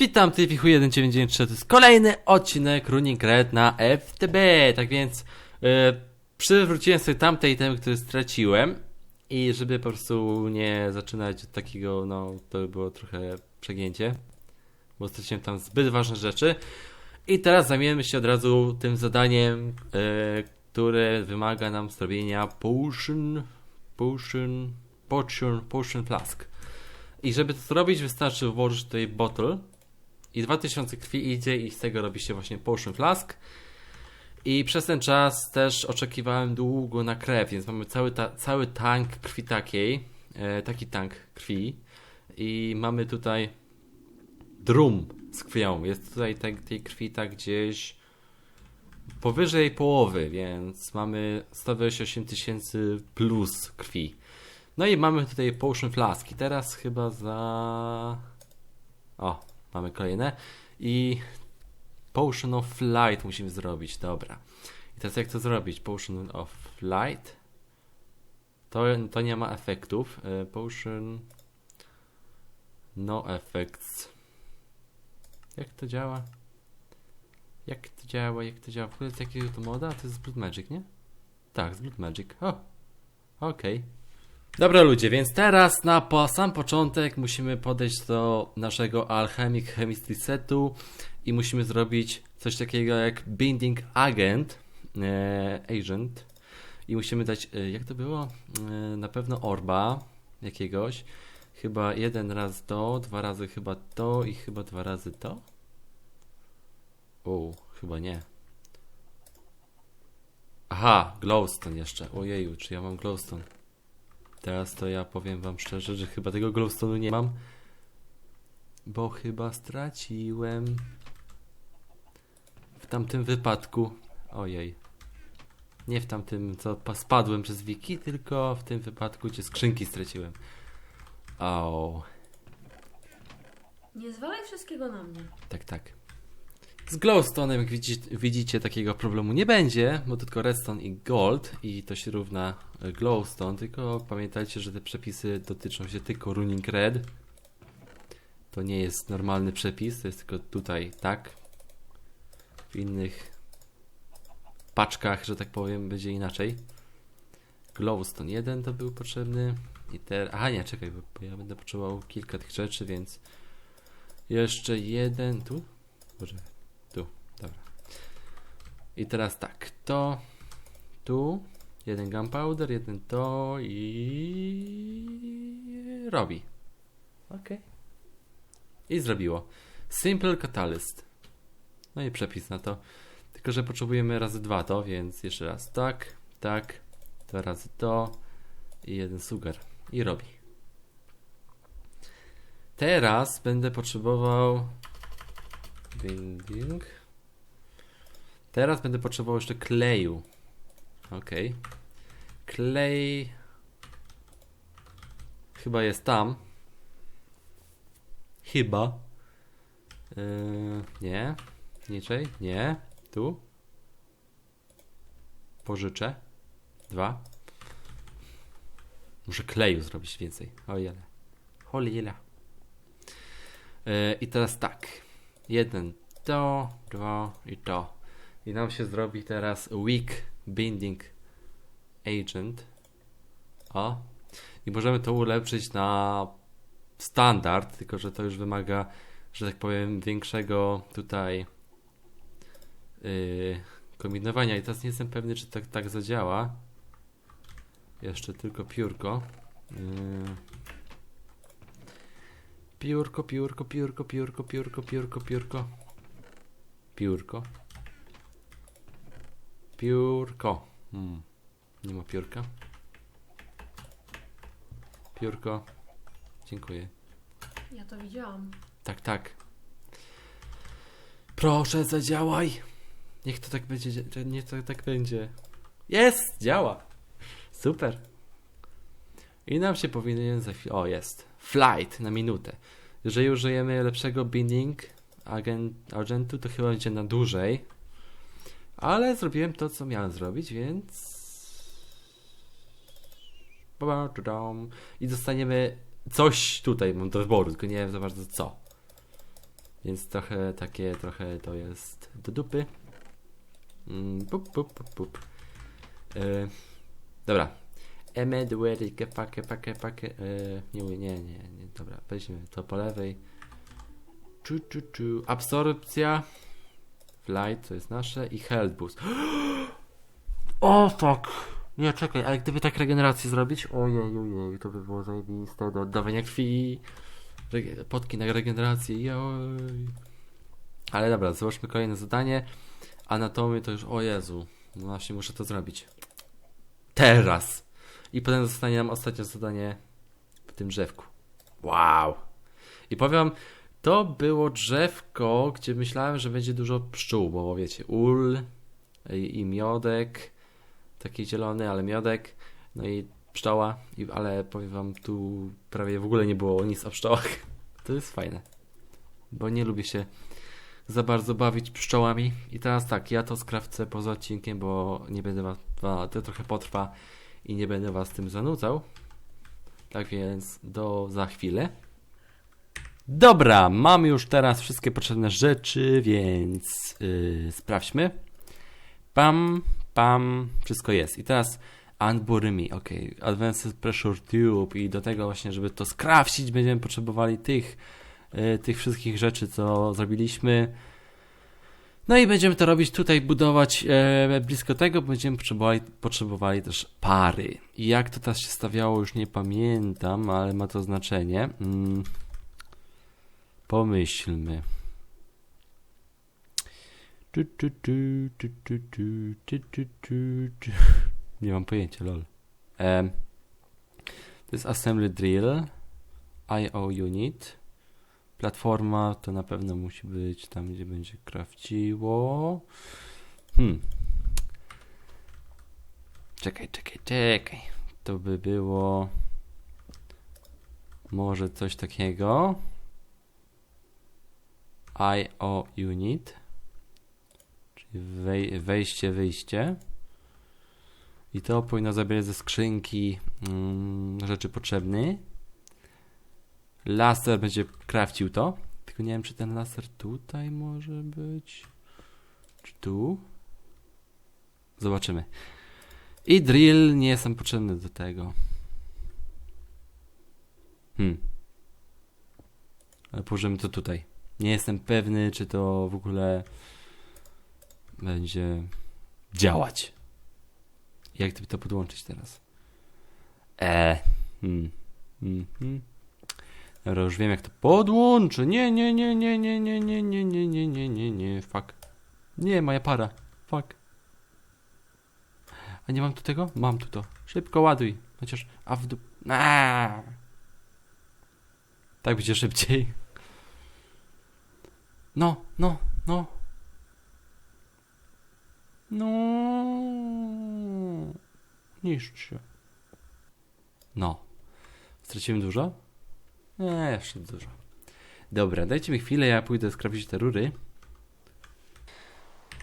Witam, ty Fichu 1993, to jest kolejny odcinek Running Red na FTB, tak więc e, przywróciłem sobie tamte itemy, które straciłem. I żeby po prostu nie zaczynać od takiego, no to by było trochę przegięcie, bo straciłem tam zbyt ważne rzeczy. I teraz zajmiemy się od razu tym zadaniem, e, które wymaga nam zrobienia potion, potion, potion, potion flask. I żeby to zrobić, wystarczy włożyć tutaj bottle i 2000 krwi idzie i z tego robi się właśnie potion flask. I przez ten czas też oczekiwałem długo na krew, więc mamy cały, ta, cały tank krwi takiej, e, taki tank krwi. I mamy tutaj drum z krwią. Jest tutaj tej, tej krwi tak gdzieś powyżej połowy, więc mamy 128 tysięcy plus krwi. No i mamy tutaj potion flaski. Teraz chyba za... O, mamy kolejne. I potion of flight musimy zrobić, dobra. I teraz jak to zrobić? Potion of flight. To, to nie ma efektów. E, Potion... No effects. Jak to działa? Jak to działa? Jak to działa? W ogóle z jakiego to moda? To jest Blood Magic, nie? Tak, z Blood Magic. O! Okej. Dobra ludzie, więc teraz na po sam początek musimy podejść do naszego Alchemic Chemistry setu i musimy zrobić coś takiego jak Binding Agent, e, Agent i musimy dać, e, jak to było? E, na pewno orba jakiegoś, chyba jeden raz to, dwa razy chyba to i chyba dwa razy to. O, chyba nie. Aha, glowstone jeszcze. Ojeju, czy ja mam glowstone? Teraz to ja powiem wam szczerze, że chyba tego glowstone'u nie mam. Bo chyba straciłem. W tamtym wypadku. Ojej. Nie w tamtym, co pa- spadłem przez wiki, tylko w tym wypadku, gdzie skrzynki straciłem. Au. Nie zwalaj wszystkiego na mnie. Tak, tak. Z glowstone'em, jak widzicie, widzicie, takiego problemu nie będzie, bo tylko redstone i gold i to się równa e, glowstone, tylko pamiętajcie, że te przepisy dotyczą się tylko running red. To nie jest normalny przepis, to jest tylko tutaj tak. W innych paczkach, że tak powiem, będzie inaczej. Glowstone 1 to był potrzebny i teraz... Aha, nie, czekaj, bo ja będę potrzebował kilka tych rzeczy, więc jeszcze jeden tu. Boże. I teraz tak, to, tu, jeden gunpowder, jeden to i robi. Ok. I zrobiło. Simple Catalyst. No i przepis na to. Tylko, że potrzebujemy razy dwa to, więc jeszcze raz tak, tak, dwa razy to i jeden sugar. I robi. Teraz będę potrzebował Binding. Teraz będę potrzebował jeszcze kleju. Ok. Klej. Chyba jest tam. Chyba. Yy, nie. Niczej. Nie. Tu. Pożyczę. Dwa. Muszę kleju zrobić więcej. O jele. Cholera. Yy, I teraz tak. Jeden to, dwa i to. I nam się zrobi teraz weak binding agent. O. I możemy to ulepszyć na standard, tylko że to już wymaga, że tak powiem, większego tutaj yy, kombinowania. I teraz nie jestem pewny, czy tak, tak zadziała. Jeszcze tylko piórko. Yy. Piórko, piórko, piórko, piórko, piórko, piórko, piórko. Piórko. Piórko. Hmm. Nie ma piórka. Piórko. Dziękuję. Ja to widziałam. Tak, tak. Proszę, zadziałaj. Niech to tak będzie. Niech to tak będzie. Jest! Działa. Super. I nam się powinien za chwilę. O, jest. Flight na minutę. Jeżeli użyjemy lepszego binding agent, agentu, to chyba będzie na dłużej. Ale zrobiłem to, co miałem zrobić, więc. I dostaniemy coś tutaj, mam do wyboru, tylko nie wiem za bardzo co. Więc trochę takie, trochę to jest do dupy. Mm, pup, pup, pup. E, dobra. Emeduerike, pake, pake, pake. E, nie, nie, nie, nie, dobra. Weźmy to po lewej. Czu, czu, czu. Absorpcja. Flight, to jest nasze. I health boost. O, fuck. Nie, czekaj, ale gdyby tak regenerację zrobić, ojej, ojej, to by było zajebiste do oddawania krwi, potki na regenerację, joj. Ale dobra, zobaczmy kolejne zadanie. Anatomię to już, o Jezu, no właśnie muszę to zrobić. Teraz! I potem zostanie nam ostatnie zadanie w tym drzewku. Wow! I powiem, to było drzewko, gdzie myślałem, że będzie dużo pszczół, bo wiecie, ul i, i miodek, taki zielony, ale miodek, no i pszczoła, i, ale powiem wam, tu prawie w ogóle nie było nic o pszczołach. To jest fajne, bo nie lubię się za bardzo bawić pszczołami. I teraz tak, ja to skrawcę poza odcinkiem, bo nie będę was, wa- to trochę potrwa i nie będę was tym zanudzał. Tak więc do za chwilę. Dobra, mam już teraz wszystkie potrzebne rzeczy, więc yy, sprawdźmy. Pam, pam, wszystko jest. I teraz Unburymi, ok, Advanced Pressure Tube i do tego właśnie, żeby to skrawcić, będziemy potrzebowali tych, y, tych wszystkich rzeczy, co zrobiliśmy. No i będziemy to robić tutaj, budować e, blisko tego, będziemy potrzebowali, potrzebowali też pary. I jak to teraz się stawiało, już nie pamiętam, ale ma to znaczenie. Mm pomyślmy. Nie mam pojęcia, lol. Um, to jest Assembly Drill, IO Unit. Platforma to na pewno musi być tam, gdzie będzie krawciło. Hmm. Czekaj, czekaj, czekaj. To by było może coś takiego. IO Unit. Czyli wej wejście, wyjście. I to powinno zabierać ze skrzynki mm, rzeczy potrzebne. Laser będzie krawcił to. Tylko nie wiem, czy ten laser tutaj może być. Czy tu? Zobaczymy. I drill nie są potrzebne do tego. Hmm. Ale położymy to tutaj. Nie jestem pewny, czy to w ogóle będzie działać. Jak to podłączyć teraz? E. Hmm. Hmm. Hmm. Dobra, już wiem jak to podłączę. Nie, nie, nie, nie, nie, nie, nie, nie, nie, nie, nie, nie, nie, fuck. Nie, moja para. Fuck. A nie mam tu tego? Mam tu to. Szybko ładuj. Chociaż, a w dół. Aaaa. Tak będzie szybciej. No, no, no. No. Niszcz się. No. Straciłem dużo? Nie, jeszcze dużo. Dobra, dajcie mi chwilę, ja pójdę sprawdzić te rury.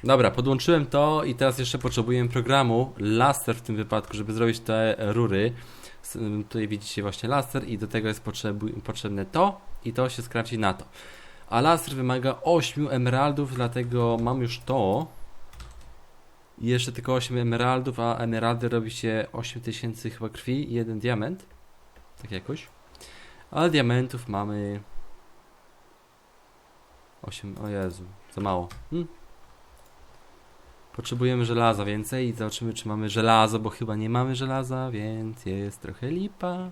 Dobra, podłączyłem to i teraz jeszcze potrzebuję programu laser w tym wypadku, żeby zrobić te rury. Tutaj widzicie właśnie laser i do tego jest potrzebne to i to się skrawci na to. A laser wymaga 8 emeraldów, dlatego mam już to. I jeszcze tylko 8 emeraldów, a emeraldy robi się 8000 chyba krwi i jeden diament. Tak jakoś. Ale diamentów mamy 8, o Jezu, za mało. Hm? Potrzebujemy żelaza więcej i zobaczymy czy mamy żelazo, bo chyba nie mamy żelaza, więc jest trochę lipa.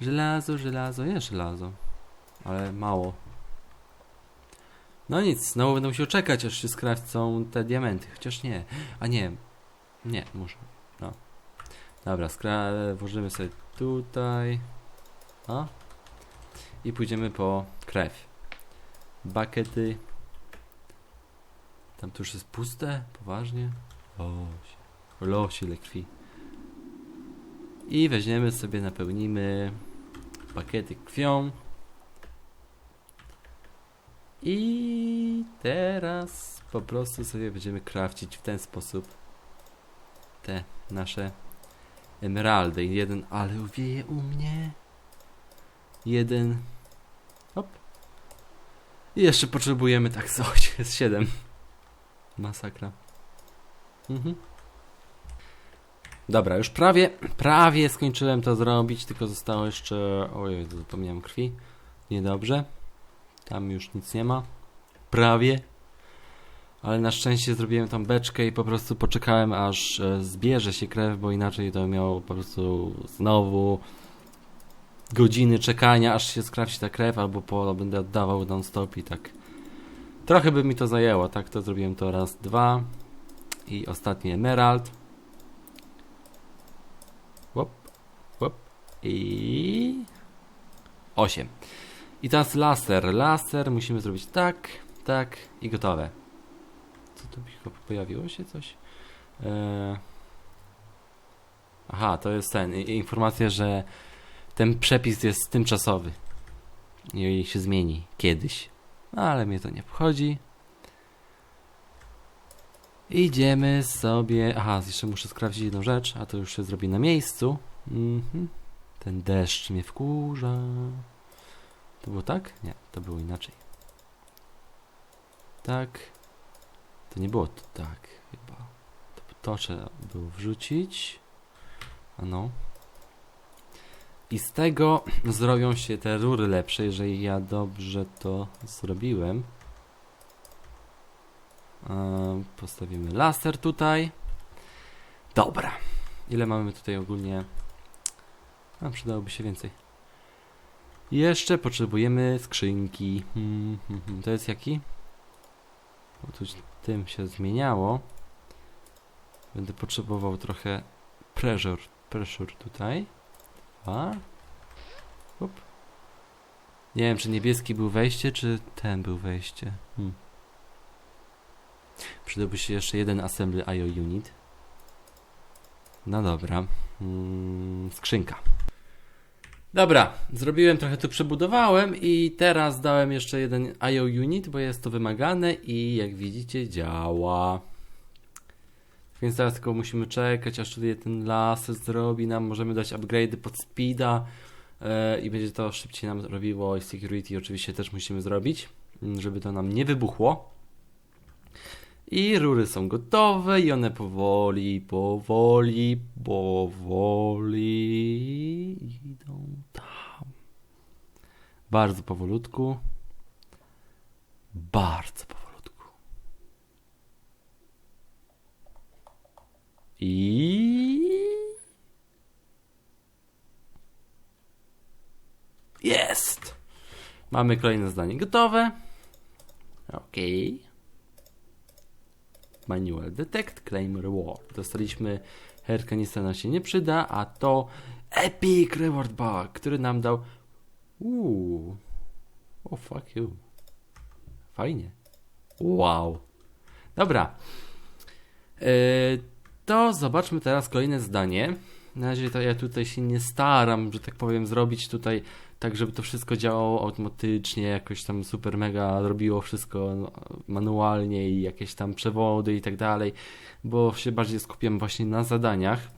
Żelazo, żelazo, jest żelazo, ale mało. No nic, znowu będę musiał czekać, aż się skrawcą te diamenty, chociaż nie. A nie, nie, muszę. No. Dobra, skra- włożymy sobie tutaj. A? I pójdziemy po krew. Bakety. Tam to już jest puste? Poważnie? Losie. Losie ile krwi. I weźmiemy sobie, napełnimy pakiety krwią. I teraz po prostu sobie będziemy crafcić w ten sposób te nasze emeraldy. Jeden, ale wieje u mnie. Jeden. Hop. I jeszcze potrzebujemy tak 8, z 7. Masakra. Mhm. Dobra, już prawie, prawie skończyłem to zrobić, tylko zostało jeszcze... Ojej, zapomniałem krwi. Niedobrze. Tam już nic nie ma. Prawie. Ale na szczęście zrobiłem tą beczkę i po prostu poczekałem aż e, zbierze się krew, bo inaczej to miało po prostu znowu godziny czekania, aż się skrawci ta krew, albo po będę oddawał non stop i tak. Trochę by mi to zajęło, tak? To zrobiłem to raz, dwa i ostatni emerald. Łop, łop i osiem. I teraz laser. Laser musimy zrobić tak, tak i gotowe. Co tu pojawiło się coś? Eee... Aha, to jest ten. Informacja, że ten przepis jest tymczasowy. I się zmieni kiedyś. No, ale mnie to nie obchodzi. Idziemy sobie. Aha, jeszcze muszę sprawdzić jedną rzecz, a to już się zrobi na miejscu. Mhm. Ten deszcz mnie wkurza. To było tak? Nie, to było inaczej. Tak. To nie było to tak, chyba. To, to trzeba było wrzucić. A no. I z tego zrobią się te rury lepsze, jeżeli ja dobrze to zrobiłem. Postawimy laser tutaj. Dobra. Ile mamy tutaj ogólnie? A, przydałoby się więcej. Jeszcze potrzebujemy skrzynki. Hmm, hmm, hmm. To jest jaki? Tu tym się zmieniało. Będę potrzebował trochę pressure, pressure tutaj. Dwa. Nie wiem, czy niebieski był wejście, czy ten był wejście. Hmm. Przydałby się jeszcze jeden assembly IO unit. No dobra. Mm, skrzynka. Dobra, zrobiłem trochę tu przebudowałem i teraz dałem jeszcze jeden IO unit, bo jest to wymagane i jak widzicie działa. Więc teraz tylko musimy czekać, aż tutaj ten las zrobi nam, możemy dać upgrade pod speeda e, i będzie to szybciej nam robiło i security oczywiście też musimy zrobić, m, żeby to nam nie wybuchło. I rury są gotowe i one powoli, powoli, powoli. Bardzo powolutku. Bardzo powolutku. I... Jest! Mamy kolejne zdanie gotowe. Okej. Manual Detect, Claim Reward. Dostaliśmy Herkanista nam się nie przyda, a to Epic Reward Bug, który nam dał Uuu. Oh fuck you. Fajnie. Wow. Dobra. Yy, to zobaczmy teraz kolejne zdanie. Na razie to ja tutaj się nie staram, że tak powiem, zrobić tutaj tak, żeby to wszystko działało automatycznie, jakoś tam super mega robiło wszystko no, manualnie i jakieś tam przewody i tak dalej, bo się bardziej skupiam właśnie na zadaniach.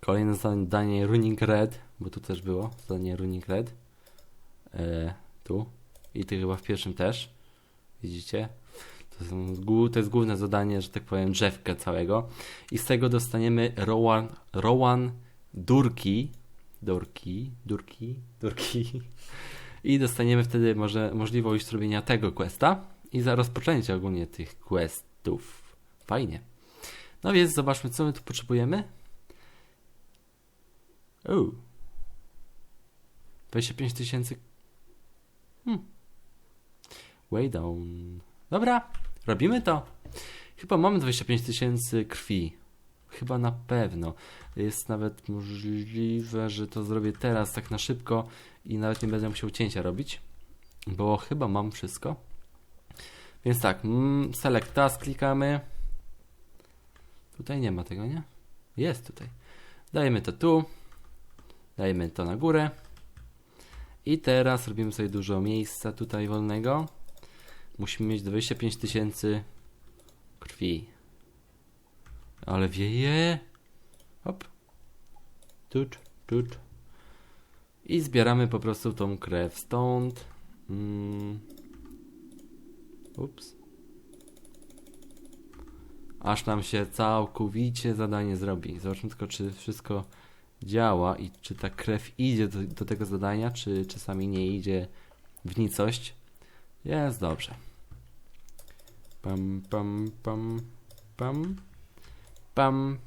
Kolejne zadanie Running Red, bo tu też było zadanie Running Red. E, tu. I ty chyba w pierwszym też. Widzicie? To, są, to jest główne zadanie, że tak powiem, drzewka całego. I z tego dostaniemy Rowan, Rowan Durki. Durki, Durki, Durki. I dostaniemy wtedy może, możliwość zrobienia tego questa i za rozpoczęcie ogólnie tych questów. Fajnie. No więc zobaczmy, co my tu potrzebujemy. O. 25 tysięcy. Hmm. Way down. Dobra, robimy to. Chyba mamy 25 tysięcy krwi. Chyba na pewno. Jest nawet możliwe, że to zrobię teraz tak na szybko i nawet nie będę musiał cięcia robić, bo chyba mam wszystko. Więc tak, mm, select task klikamy. Tutaj nie ma tego, nie? Jest tutaj. Dajemy to tu. Dajemy to na górę. I teraz robimy sobie dużo miejsca tutaj wolnego. Musimy mieć 25 tysięcy krwi. Ale wieje. Hop. Tut, tut. I zbieramy po prostu tą krew stąd. Mm. Ups. Aż nam się całkowicie zadanie zrobi. Zobaczmy tylko, czy wszystko działa i czy ta krew idzie do, do tego zadania, czy czasami nie idzie w nicość. Jest dobrze. Pam, pam, pam, pam. Pam,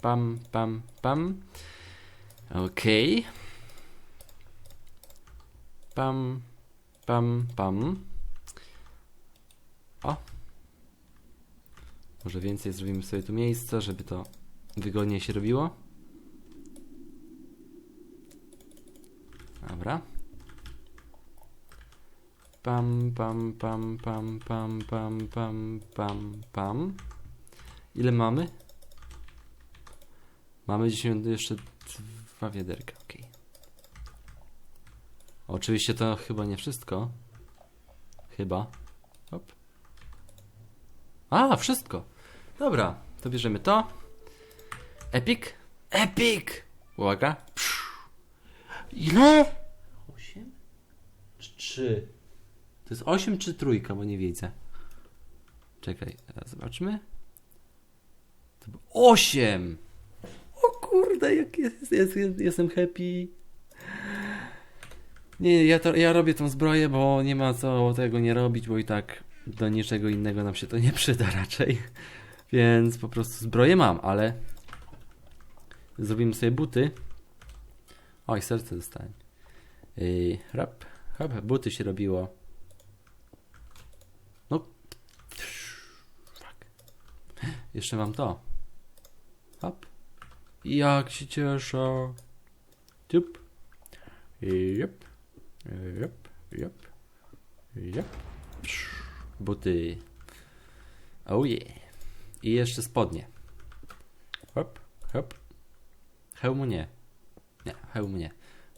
pam, pam, pam. Okej. Pam, pam, pam. O. Może więcej zrobimy sobie tu miejsca, żeby to wygodniej się robiło. Dobra. Pam, pam, pam, pam, pam, pam, pam, pam, pam. Ile mamy? Mamy dzisiaj jeszcze dwa wiaderka, okej. Oczywiście to chyba nie wszystko. Chyba. Hop. A, wszystko. Dobra, to bierzemy to. Epic. Epic! Uwaga. Psz. Ile? Osiem? Czy trzy? To jest osiem czy trójka, bo nie widzę. Czekaj, zobaczmy. To było osiem! O kurde, jak jest, jest, jest, jestem happy. Nie, ja, to, ja robię tą zbroję, bo nie ma co tego nie robić, bo i tak do niczego innego nam się to nie przyda raczej. Więc po prostu zbroję mam, ale zrobimy sobie buty. Oj, serce dostałem. Yy, rap, hop, buty się robiło. No. Fuck. Jeszcze mam to. Hop. Jak się cieszę. Tup. Jep. Jep. Jep. Jep. Buty. Oh yeah. I jeszcze spodnie. Hop, hop. Hełmu nie. Nie, hełmu nie.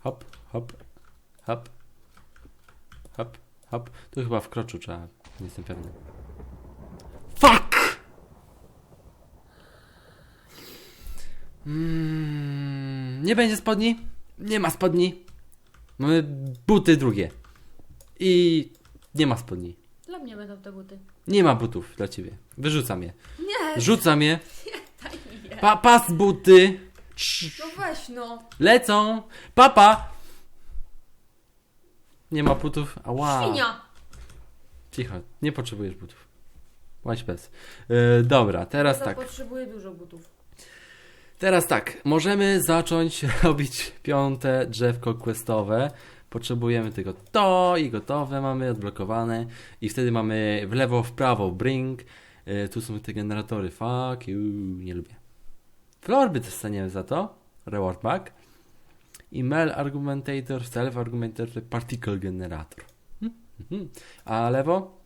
Hop, hop, hop. Hop, hop. Tu chyba w kroczu trzeba. Nie jestem pewny. Fuck! Mm, nie będzie spodni. Nie ma spodni. Mamy buty drugie. I nie ma spodni. Dla mnie będą te buty. Nie ma butów dla ciebie. Wyrzucam je. Nie, Rzucam je. daj mi je. Pa, pas buty. No weź no. Lecą. Papa. Nie ma butów. Ała. Świnia. Cicho. Nie potrzebujesz butów. Łaź bez. Yy, dobra, teraz Ja tak. potrzebuję dużo butów. Teraz tak. Możemy zacząć robić piąte drzewko questowe. Potrzebujemy tylko to i gotowe mamy, odblokowane. I wtedy mamy w lewo, w prawo bring. Yy, tu są te generatory. Fuck you. Nie lubię. Florby dostaniemy za to. Reward back. Email argumentator, self argumentator, particle generator. Hmm? Mhm. A lewo?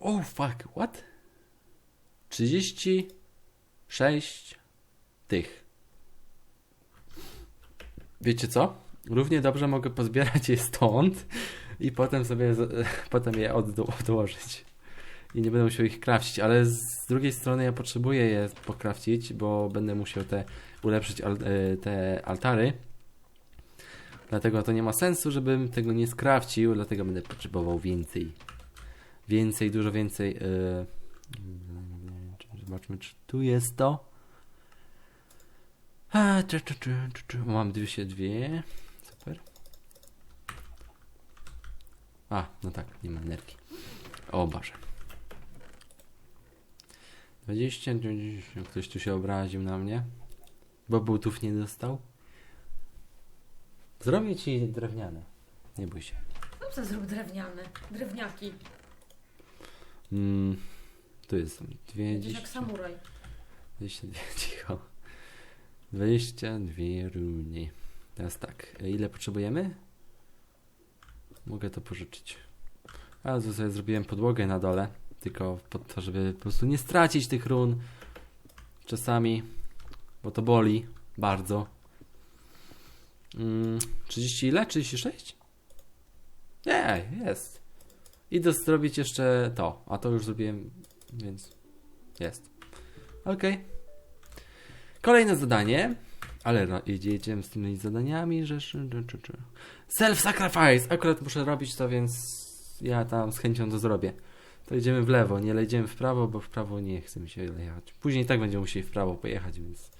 Oh fuck, what? 36 tych. Wiecie co? Równie dobrze mogę pozbierać je stąd i potem sobie potem je odłożyć. I nie będę musiał ich krawcić, ale z drugiej strony ja potrzebuję je pokrawcić, bo będę musiał te ulepszyć e, te altary. Dlatego to nie ma sensu, żebym tego nie skrawcił, dlatego będę potrzebował więcej. Więcej, dużo więcej. e, Zobaczmy, czy tu jest to. A, tu, tu, tu, tu, tu. Mam 202. Super. A, no tak, nie ma energii. O Boże. 20, 90. Ktoś tu się obraził na mnie. Bo butów nie dostał. Zrobię ci drewniane. Nie bój się. No co zrób drewniane? Drewniaki. Mm, tu jest Będziesz 200. jak samuraj. 22, cicho. 22 runy. Teraz tak, ile potrzebujemy? Mogę to pożyczyć. A tu sobie zrobiłem podłogę na dole, tylko po to, żeby po prostu nie stracić tych run. Czasami, bo to boli bardzo. Mm, 30 ile? 36? Nie, jest. Idę zrobić jeszcze to, a to już zrobiłem, więc jest. Okej. Kolejne zadanie. Ale no, jedziemy z tymi zadaniami, że... Self-sacrifice! Akurat muszę robić to, więc ja tam z chęcią to zrobię. to idziemy w lewo, nie idziemy w prawo, bo w prawo nie chce mi się jechać. Później tak będziemy musieli w prawo pojechać, więc...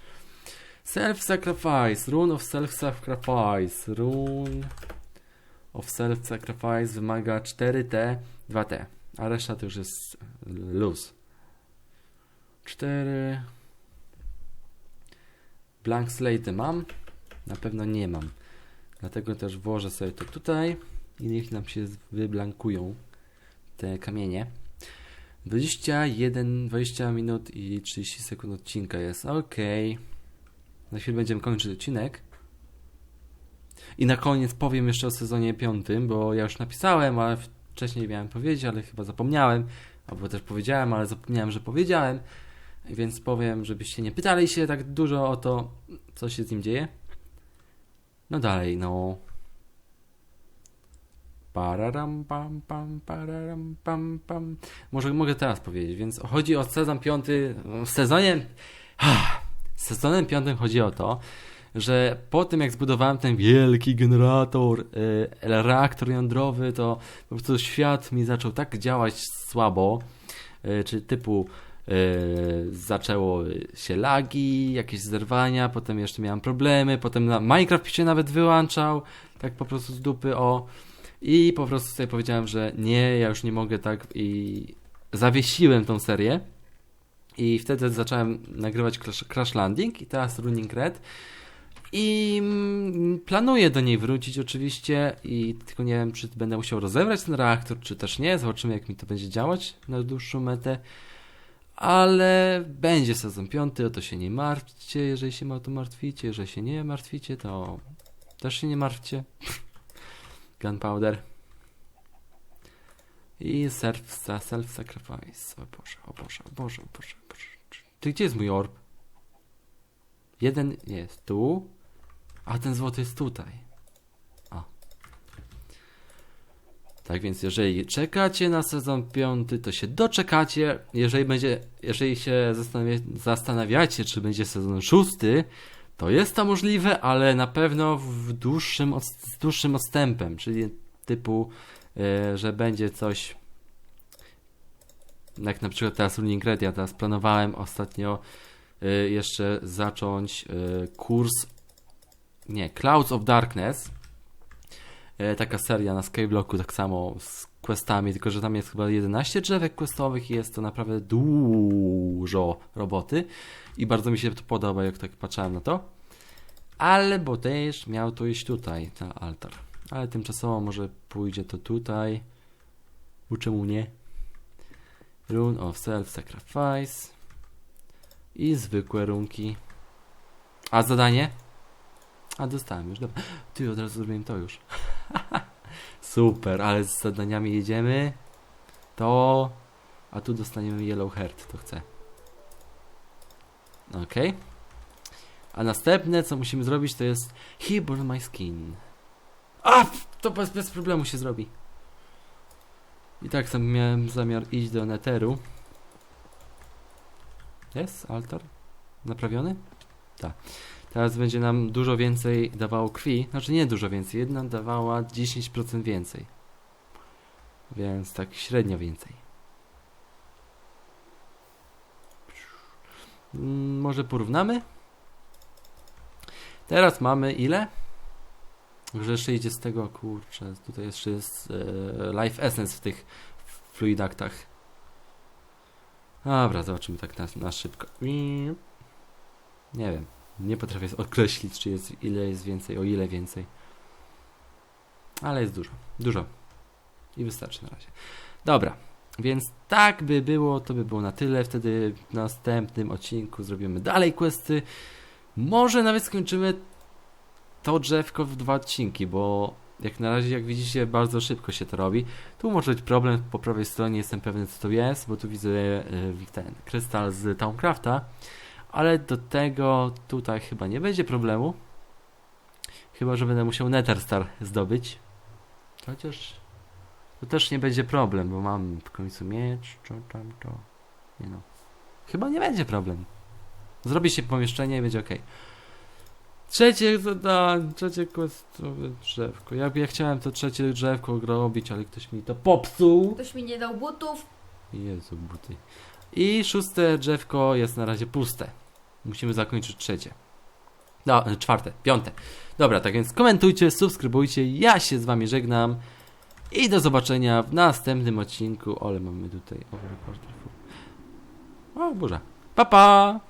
Self-sacrifice, rune of self-sacrifice, rune of self-sacrifice wymaga 4T, 2T, a reszta to już jest luz. 4... Blank slate mam? Na pewno nie mam. Dlatego też włożę sobie to tutaj i niech nam się wyblankują te kamienie. 21, 20 minut i 30 sekund odcinka jest. Ok. Na chwilę będziemy kończyć odcinek. I na koniec powiem jeszcze o sezonie piątym, bo ja już napisałem, ale wcześniej miałem powiedzieć, ale chyba zapomniałem. Albo też powiedziałem, ale zapomniałem, że powiedziałem. Więc powiem, żebyście nie pytali się tak dużo o to, co się z nim dzieje. No dalej, no. Pararam, pam, pam, pararam, pam, pam. Może mogę teraz powiedzieć, więc chodzi o sezon piąty. W sezonie. Sezonem piątym chodzi o to, że po tym jak zbudowałem ten wielki generator, y, reaktor jądrowy, to po prostu świat mi zaczął tak działać słabo, y, czy typu y, zaczęło się lagi, jakieś zerwania, potem jeszcze miałem problemy, potem na Minecraft się nawet wyłączał, tak po prostu z dupy o. I po prostu sobie powiedziałem, że nie, ja już nie mogę tak i zawiesiłem tą serię i wtedy zacząłem nagrywać Crash, Crash Landing i teraz Running Red i mm, planuję do niej wrócić oczywiście i tylko nie wiem, czy będę musiał rozebrać ten reaktor, czy też nie. Zobaczymy, jak mi to będzie działać na dłuższą metę. Ale będzie sezon piąty, o to się nie martwcie, jeżeli się o to martwicie. Jeżeli się nie martwicie, to też się nie martwcie. Gunpowder. I self, self-sacrifice. O Boże, o Boże, o Boże, o Boże, o Boże. Ty gdzie jest mój orb? Jeden jest tu, a ten złoty jest tutaj. O. Tak więc jeżeli czekacie na sezon piąty, to się doczekacie. Jeżeli będzie, jeżeli się zastanawia, zastanawiacie, czy będzie sezon szósty, to jest to możliwe, ale na pewno w dłuższym, z dłuższym odstępem, czyli typu, że będzie coś jak na przykład teraz Red, ja teraz planowałem ostatnio y, jeszcze zacząć y, kurs nie, Clouds of Darkness taka seria na Skyblocku tak samo z questami, tylko że tam jest chyba 11 drzewek questowych i jest to naprawdę dużo roboty i bardzo mi się to podoba, jak tak patrzyłem na to. Ale bo też miał to iść tutaj, ten altar. Ale tymczasowo może pójdzie to tutaj. U czemu nie? Rune of Self-Sacrifice. I zwykłe runki. A zadanie? A dostałem już, dobra. Ty, od razu zrobiłem to już. Super, ale z zadaniami jedziemy. To... A tu dostaniemy Yellow Heart, to chcę. Ok. A następne, co musimy zrobić, to jest He my skin. A! To bez, bez problemu się zrobi. I tak sam miałem zamiar iść do Netheru. Jest altar? Naprawiony? Tak. Teraz będzie nam dużo więcej dawało krwi. Znaczy nie dużo więcej. Jedna dawała 10% więcej. Więc tak średnio więcej. Mm, Może porównamy? Teraz mamy ile? Że jeszcze idzie z tego, kurczę, tutaj jeszcze jest e, Life Essence w tych fluidaktach. Dobra, zobaczymy tak na, na szybko. Nie wiem, nie potrafię określić, czy jest ile jest więcej, o ile więcej. Ale jest dużo, dużo. I wystarczy na razie. Dobra, więc tak by było, to by było na tyle. Wtedy w następnym odcinku zrobimy dalej questy. Może nawet skończymy to drzewko w dwa odcinki, bo jak na razie, jak widzicie, bardzo szybko się to robi. Tu może być problem po prawej stronie, jestem pewny co to jest, bo tu widzę e, ten krystal z Towncrafta, ale do tego tutaj chyba nie będzie problemu. Chyba, że będę musiał Netherstar zdobyć. Chociaż to też nie będzie problem, bo mam w końcu miecz, czy tam to. Nie no. Chyba nie będzie problem. Zrobi się pomieszczenie i będzie ok. Trzecie zadanie, trzecie questowe drzewko. Ja, ja chciałem to trzecie drzewko robić, ale ktoś mi to popsuł. Ktoś mi nie dał butów. Jezu, buty. I szóste drzewko jest na razie puste. Musimy zakończyć trzecie. No, czwarte, piąte. Dobra, tak więc komentujcie, subskrybujcie. Ja się z wami żegnam. I do zobaczenia w następnym odcinku. Ole, mamy tutaj over. O, burza. Pa, pa!